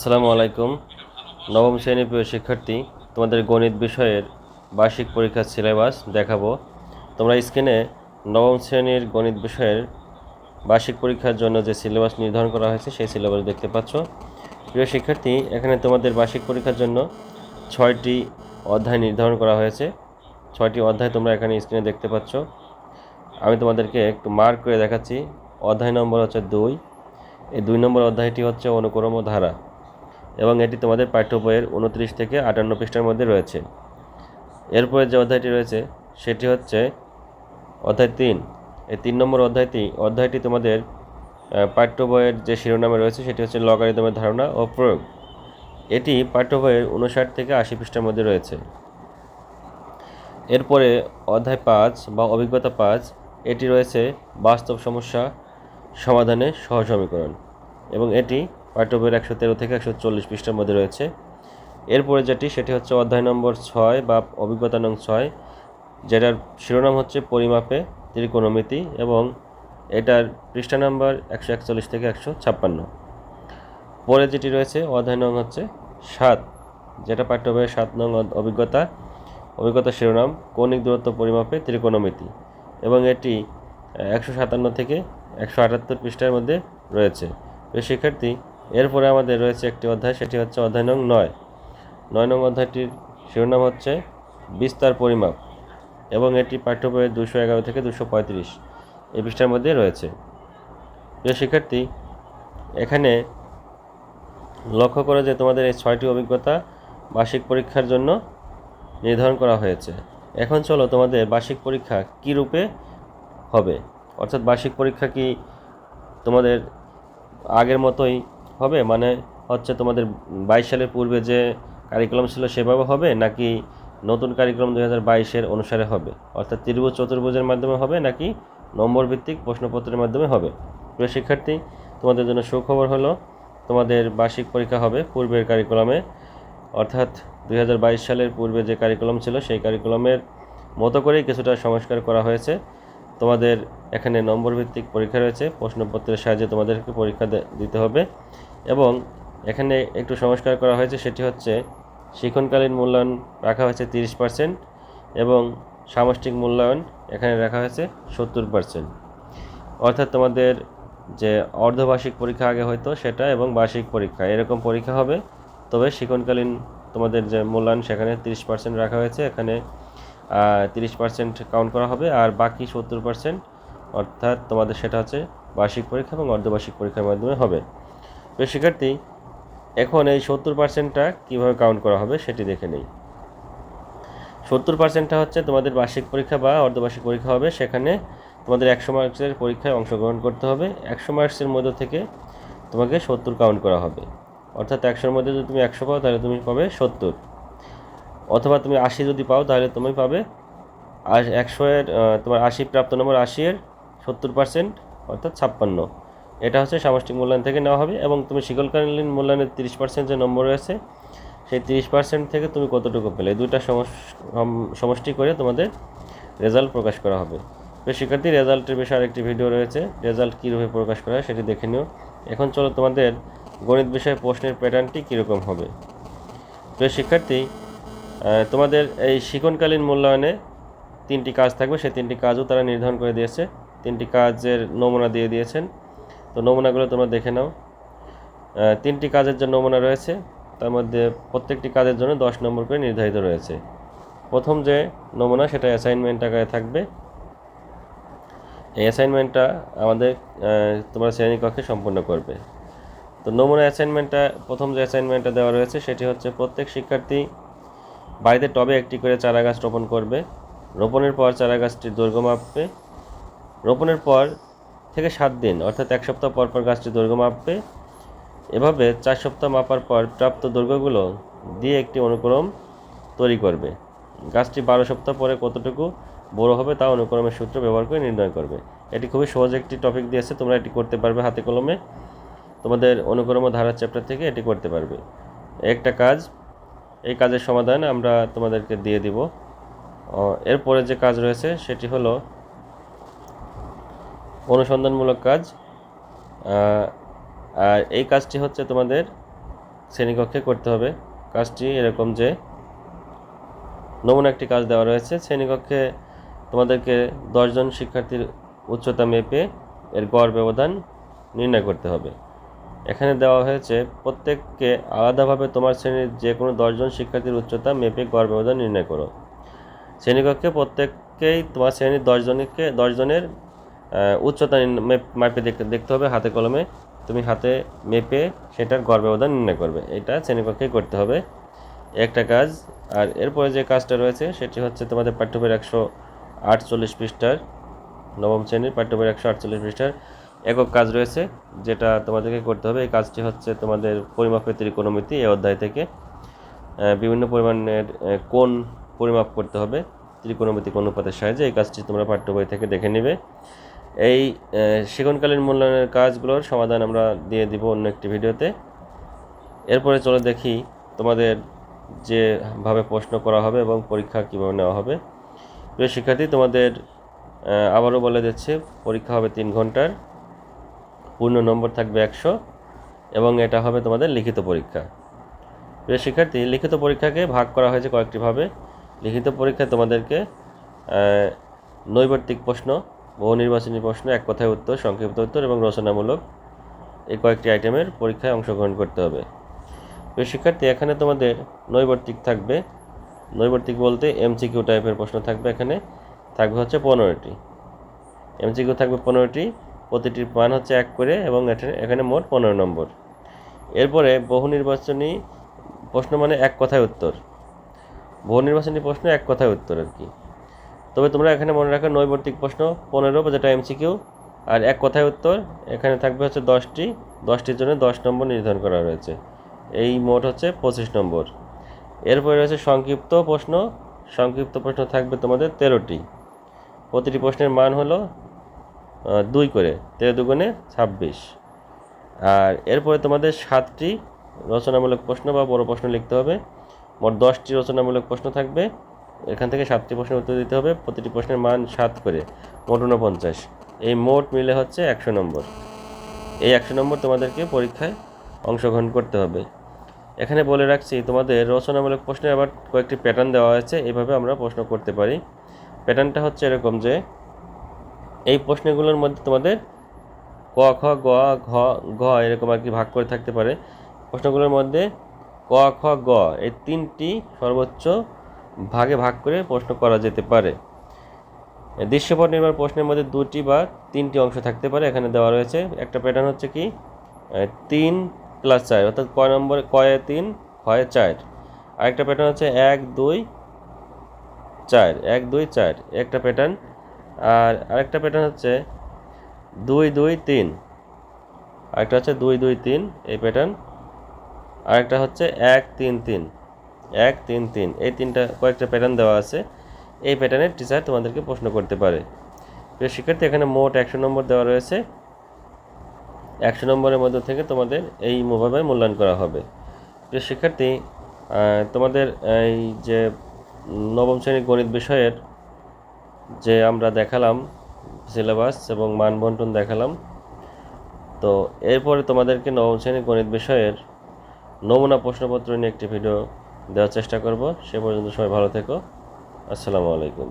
আসসালামু আলাইকুম। নবম শ্রেণির প্রিয় শিক্ষার্থী, তোমাদের গণিত বিষয়ের বার্ষিক পরীক্ষার সিলেবাস দেখাবো। তোমরা স্ক্রিনে নবম শ্রেণির গণিত বিষয়ের বার্ষিক পরীক্ষার জন্য যে সিলেবাস নির্ধারণ করা হয়েছে, সেই সিলেবাস দেখতে পাচ্ছ। প্রিয় শিক্ষার্থী, এখানে তোমাদের বার্ষিক পরীক্ষার জন্য ছয়টি অধ্যায় নির্ধারণ করা হয়েছে। ছয়টি অধ্যায় তোমরা এখানে স্ক্রিনে দেখতে পাচ্ছ। আমি তোমাদেরকে একটু মার্ক করে দেখাচ্ছি। অধ্যায় নম্বর হচ্ছে দুই। এই দুই নম্বর অধ্যায়টি হচ্ছে অনুক্রম ধারা এবং এটি তোমাদের পাঠ্য বইয়ের উনত্রিশ থেকে আটান্ন পৃষ্ঠার মধ্যে রয়েছে। এরপরে যে অধ্যায়টি রয়েছে, সেটি হচ্ছে অধ্যায় তিন। এই তিন নম্বর অধ্যায়টি অধ্যায়টি তোমাদের পাঠ্য বইয়ের যে শিরোনামে রয়েছে, সেটি হচ্ছে লগারিদমের ধারণা ও প্রয়োগ। এটি পাঠ্য বইয়ের উনষাট থেকে আশি পৃষ্ঠার মধ্যে রয়েছে। এরপরে অধ্যায় পাঁচ বা অভিজ্ঞতা পাঁচ, এটি রয়েছে বাস্তব সমস্যা সমাধানে সহসমীকরণ এবং এটি বইয়ের একশো তেরো থেকে একশো চল্লিশ পৃষ্ঠার মধ্যে রয়েছে। এরপরে যেটি, সেটি হচ্ছে অধ্যায় নম্বর ছয় বা অভিজ্ঞতা নং ছয়, যেটার শিরোনাম হচ্ছে পরিমাপে ত্রিকোণমিতি এবং এটার পৃষ্ঠা নাম্বার একশো একচল্লিশ থেকে একশো ছাপ্পান্ন। পরে যেটি রয়েছে, অধ্যায় নং হচ্ছে সাত, যেটা পাঠ্য সাত নং অভিজ্ঞতা অভিজ্ঞতা শিরোনাম, কৌণিক দূরত্ব পরিমাপে ত্রিকোণমিতি এবং এটি একশো সাতান্ন থেকে একশো আটাত্তর পৃষ্ঠার মধ্যে রয়েছে। শিক্ষার্থী এরপরে আমাদের রয়েছে একটি অধ্যায়, সেটি হচ্ছে অধ্যায় নং নয়। নয় নং অধ্যায়টির শিরোনাম হচ্ছে বিস্তার পরিমাপ এবং এটি পাঠ্য দুশো এগারো থেকে দুশো পঁয়ত্রিশ এই পৃষ্ঠার মধ্যে রয়েছে। প্রিয় শিক্ষার্থী, এখানে লক্ষ্য করে যে তোমাদের এই ছয়টি অভিজ্ঞতা বার্ষিক পরীক্ষার জন্য নির্ধারণ করা হয়েছে। এখন চলো তোমাদের বার্ষিক পরীক্ষা কী রূপে হবে? অর্থাৎ বার্ষিক পরীক্ষা কি তোমাদের আগের মতোই হবে? মানে হচ্ছে তোমাদের বাইশ সালের পূর্বে যে কারিকুলাম ছিল সেভাবে হবে নাকি নতুন কারিকুলাম দুই হাজার বাইশের অনুসারে হবে? অর্থাৎ ত্রিভুজ, চতুর্ভুজের মাধ্যমে হবে নাকি নম্বর ভিত্তিক প্রশ্নপত্রের মাধ্যমে হবে? প্রিয় শিক্ষার্থী, তোমাদের জন্য সুখবর হলো তোমাদের বার্ষিক পরীক্ষা হবে পূর্বের কারিকুলামে অর্থাৎ দু হাজার বাইশ সালের পূর্বে যে কারিকুলাম ছিল সেই কারিকুলামের মতো করেই কিছুটা সংস্কার করা হয়েছে। তোমাদের এখানে নম্বর ভিত্তিক পরীক্ষা রয়েছে। প্রশ্নপত্রের সাহায্যে তোমাদেরকে পরীক্ষা দিতে হবে। এবং এখানে একটু সংস্কার করা হয়েছে, সেটি হচ্ছে শিক্ষণকালীন মূল্যায়ন রাখা হয়েছে তিরিশ পার্সেন্ট এবং সামষ্টিক মূল্যায়ন এখানে রাখা হয়েছে সত্তর পার্সেন্ট অর্থাৎ তোমাদের যে অর্ধবার্ষিক পরীক্ষা আগে হয়তো সেটা এবং বার্ষিক পরীক্ষা, এরকম পরীক্ষা হবে। তবে শিক্ষণকালীন তোমাদের যে মূল্যায়ন সেখানে তিরিশ পার্সেন্ট রাখা হয়েছে, এখানে তিরিশ পার্সেন্ট কাউন্ট করা হবে আর বাকি সত্তর পার্সেন্ট অর্থাৎ তোমাদের সেটা হচ্ছে বার্ষিক পরীক্ষা এবং অর্ধবার্ষিক পরীক্ষার মাধ্যমে হবে। তো শিক্ষার্থী, এখন এই সত্তর পার্সেন্টটা কীভাবে কাউন্ট করা হবে সেটি দেখে নেই। সত্তর পার্সেন্টটা হচ্ছে তোমাদের বার্ষিক পরীক্ষা বা অর্ধবার্ষিক পরীক্ষা হবে। সেখানে তোমাদের একশো মার্কসের পরীক্ষায় অংশগ্রহণ করতে হবে। একশো মার্কসের মধ্যে থেকে তোমাকে সত্তর কাউন্ট করা হবে। অর্থাৎ একশোর মধ্যে যদি তুমি একশো পাও, তাহলে তুমি পাবে সত্তর। অথবা তুমি আশি যদি পাও, তাহলে তুমি পাবে একশো এর তোমার আশি প্রাপ্ত নম্বর আশি এর সত্তর পার্সেন্ট, অর্থাৎ ছাপ্পান্ন। এটা হচ্ছে সামষ্টিক মূল্যায়ন থেকে নেওয়া হবে এবং তুমি শিকলকালীন মূল্যায়নের তিরিশ পার্সেন্ট যে নম্বর রয়েছে, সেই তিরিশ পার্সেন্ট থেকে তুমি কতটুকু পেলে? দুইটা সমষ্টি করে তোমাদের রেজাল্ট প্রকাশ করা হবে। তো শিক্ষার্থী, রেজাল্টের বিষয়ে আরেকটি ভিডিও রয়েছে। রেজাল্ট কীভাবে প্রকাশ করা হয় সেটি দেখে নিও। এখন চলো তোমাদের গণিত বিষয়ে প্রশ্নের প্যাটার্নটি কীরকম হবে। তো শিক্ষার্থী তোমাদের এই শিক্ষণকালীন মূল্যায়নে তিনটি কাজ থাকবে। সেই তিনটি কাজও তারা নির্ধারণ করে দিয়েছে। তিনটি কাজের নমুনা দিয়ে দিয়েছেন। তো নমুনাগুলো তোমরা দেখে নাও। তিনটি কাজের যে নমুনা রয়েছে। তার মধ্যে প্রত্যেকটি কাজের জন্য দশ নম্বর করে নির্ধারিত রয়েছে। প্রথম যে নমুনা, সেটা অ্যাসাইনমেন্ট আকারে থাকবে। এই অ্যাসাইনমেন্টটা আমাদের তোমরা শ্রেণীকক্ষে সম্পন্ন করবে। তো নমুনা অ্যাসাইনমেন্টটা প্রথম যে অ্যাসাইনমেন্টটা দেওয়া রয়েছে, সেটি হচ্ছে প্রত্যেক শিক্ষার্থী বাড়িতে টবে একটি করে চারা গাছ রোপণ করবে। রোপণের পর চারা গাছটির দৈর্ঘ্য মাপবে। রোপণের পর থেকে সাত দিন, অর্থাৎ এক সপ্তাহ পর পর গাছটি দৈর্ঘ্য মাপবে। এভাবে চার সপ্তাহ মাপার পর প্রাপ্ত দৈর্ঘ্যগুলো দিয়ে একটি অনুক্রম তৈরি করবে। গাছটি বারো সপ্তাহ পরে কতটুকু বড় হবে তা অনুক্রমের সূত্র ব্যবহার করে নির্ণয় করবে। এটি খুবই সহজ একটি টপিক দিয়েছে, তোমরা এটি করতে পারবে হাতে কলমে। তোমাদের অনুক্রম ধারার চ্যাপ্টার থেকে এটি করতে পারবে। একটা কাজ, এই কাজের সমাধান আমরা তোমাদেরকে দিয়ে দিব। এরপরে যে কাজ রয়েছে সেটি হলো অনুসন্ধানমূলক কাজ আর এই কাজটি হচ্ছে তোমাদের শ্রেণীকক্ষে করতে হবে। কাজটি এরকম যে, নমুনা একটি কাজ দেওয়া রয়েছে। শ্রেণীকক্ষে তোমাদেরকে দশজন শিক্ষার্থীর উচ্চতা মেপে এর গড় ব্যবধান নির্ণয় করতে হবে। এখানে দেওয়া হয়েছে, প্রত্যেককে আলাদাভাবে তোমার শ্রেণির যে কোনো দশজন শিক্ষার্থীর উচ্চতা মেপে গড় ব্যবধান নির্ণয় করো। শ্রেণীকক্ষে প্রত্যেককেই তোমার শ্রেণির দশজনকে, দশজনের উচ্চতা মাপে দেখ- দেখতে হবে, হাতে কলমে। তুমি হাতে মেপে সেটার গড় ব্যবধান নির্ণয় করবে। এটা শ্রেণীকক্ষেই করতে হবে। একটা কাজ, আর এরপরে যে কাজটা রয়েছে, সেটি হচ্ছে তোমাদের পাঠ্যবইয়ের একশো আটচল্লিশ পৃষ্ঠার, নবম শ্রেণির পাঠ্যবইয়ের একশো আটচল্লিশ পৃষ্ঠার একক কাজ রয়েছে, যেটা তোমাদেরকে করতে হবে। এই কাজটি হচ্ছে তোমাদের পরিমাপের ত্রিকোণমিতি এই অধ্যায় থেকে। বিভিন্ন পরিমাণের কোণ পরিমাপ করতে হবে ত্রিকোণমিতি কোণ অনুপাতের সাহায্যে এই কাজটি তোমরা পাঠ্য বই থেকে দেখে নেবে। এই সেগুনকালীন মূল্যায়নের কাজগুলোর সমাধান আমরা দিয়ে দিব অন্য একটি ভিডিওতে। এরপরে চলে দেখি তোমাদের যেভাবে প্রশ্ন করা হবে এবং পরীক্ষা কীভাবে নেওয়া হবে। প্রিয় শিক্ষার্থী, তোমাদের আবারও বলে দিচ্ছে, পরীক্ষা হবে তিন ঘণ্টার, পূর্ণ নম্বর থাকবে একশো, এবং এটা হবে তোমাদের লিখিত পরীক্ষা। প্রিয় শিক্ষার্থী, লিখিত পরীক্ষাকে ভাগ করা হয়েছে কয়েকটিভাবে। লিখিত পরীক্ষায় তোমাদেরকে নৈবর্তিক প্রশ্ন বহু নির্বাচনী প্রশ্ন, এক কথায় উত্তর, সংক্ষিপ্ত উত্তর এবং রচনামূলক এই কয়েকটি আইটেমের পরীক্ষায় অংশগ্রহণ করতে হবে। প্রিয় শিক্ষার্থী, এখানে তোমাদের নৈবর্তিক থাকবে। নৈবর্তিক বলতে এমসিকিউ টাইপের প্রশ্ন থাকবে এখানে। থাকবে হচ্ছে পনেরোটি। এমসিকিউ থাকবে পনেরোটি, প্রতিটির মান হচ্ছে এক করে এবং এখানে মোট পনেরো নম্বর। এরপরে বহু নির্বাচনী প্রশ্ন মানে এক কথায় উত্তর। বহু নির্বাচনী প্রশ্ন এক কথায় উত্তর আর কি। তবে তোমরা এখানে মনে রাখো নৈবর্তিক প্রশ্ন পনেরো যেটা এমসিকিউ আর এক কথায় উত্তর, এখানে থাকবে হচ্ছে দশটি। দশটির জন্য দশ নম্বর নির্ধারণ করা রয়েছে। এই মোট হচ্ছে পঁচিশ নম্বর। এরপরে রয়েছে সংক্ষিপ্ত প্রশ্ন। সংক্ষিপ্ত প্রশ্ন থাকবে তোমাদের তেরোটি। প্রতিটি প্রশ্নের মান হলো দুই করে, তেরো দুগুণে ছাব্বিশ। আর এরপরে তোমাদের সাতটি রচনামূলক প্রশ্ন বা বড় প্রশ্ন লিখতে হবে। মোট দশটি রচনামূলক প্রশ্ন থাকবে। এখান থেকে সাতটি প্রশ্নের উত্তর দিতে হবে, প্রতিটি প্রশ্নের মান সাত করে, মোট ঊনপঞ্চাশ। এই মোট মিলে হচ্ছে একশো নম্বর। এই একশো নম্বর তোমাদেরকে পরীক্ষায় অংশগ্রহণ করতে হবে। এখানে বলে রাখছি, তোমাদের রচনামূলক প্রশ্নে আবার কয়েকটি প্যাটার্ন দেওয়া আছে এইভাবে আমরা প্রশ্ন করতে পারি। প্যাটার্নটা হচ্ছে এরকম যে, এই প্রশ্নগুলোর মধ্যে তোমাদের ক, খ, গ, ঘ ঘ এরকম আর কি ভাগ করে থাকতে পারে। প্রশ্নগুলোর মধ্যে ক, খ, গ, এই তিনটি সর্বোচ্চ ভাগে ভাগ করে প্রশ্ন করা যেতে পারে। দৃশ্যপট নির্ভর প্রশ্নের মধ্যে দুটি বা তিনটি অংশ থাকতে পারে, এখানে দেওয়া রয়েছে। একটা প্যাটার্ন হচ্ছে কি? তিন প্লাস চার, অর্থাৎ ক নম্বরে কয়ে তিন হয় চার। আরেকটা প্যাটার্ন হচ্ছে এক, দুই, চার, এক, দুই, চার, একটা প্যাটার্ন আর আরেকটা প্যাটার্ন হচ্ছে দুই দুই, তিন। আরেকটা হচ্ছে দুই দুই, তিন, এই প্যাটার্ন আরেকটা হচ্ছে এক, তিন তিন। এক, তিন তিন। এই তিনটা কয়েকটা প্যাটার্ন দেওয়া আছে। এই প্যাটার্নের টিচার তোমাদেরকে প্রশ্ন করতে পারে। প্রিয় শিক্ষার্থী, এখানে মোট একশো নম্বর দেওয়া রয়েছে। একশো নম্বরের মধ্যে থেকে তোমাদের এই মোভাবে মূল্যায়ন করা হবে। প্রিয় শিক্ষার্থী তোমাদের এই যে নবম শ্রেণির গণিত বিষয়ের যে আমরা দেখালাম সিলেবাস এবং মানবন্টন দেখালাম, তো এরপরে তোমাদেরকে নবম শ্রেণির গণিত বিষয়ের নমুনা প্রশ্নপত্র নিয়ে একটি ভিডিও দেওয়ার চেষ্টা করব। সে পর্যন্ত সবাই ভালো থেকো। আসসালামু আলাইকুম।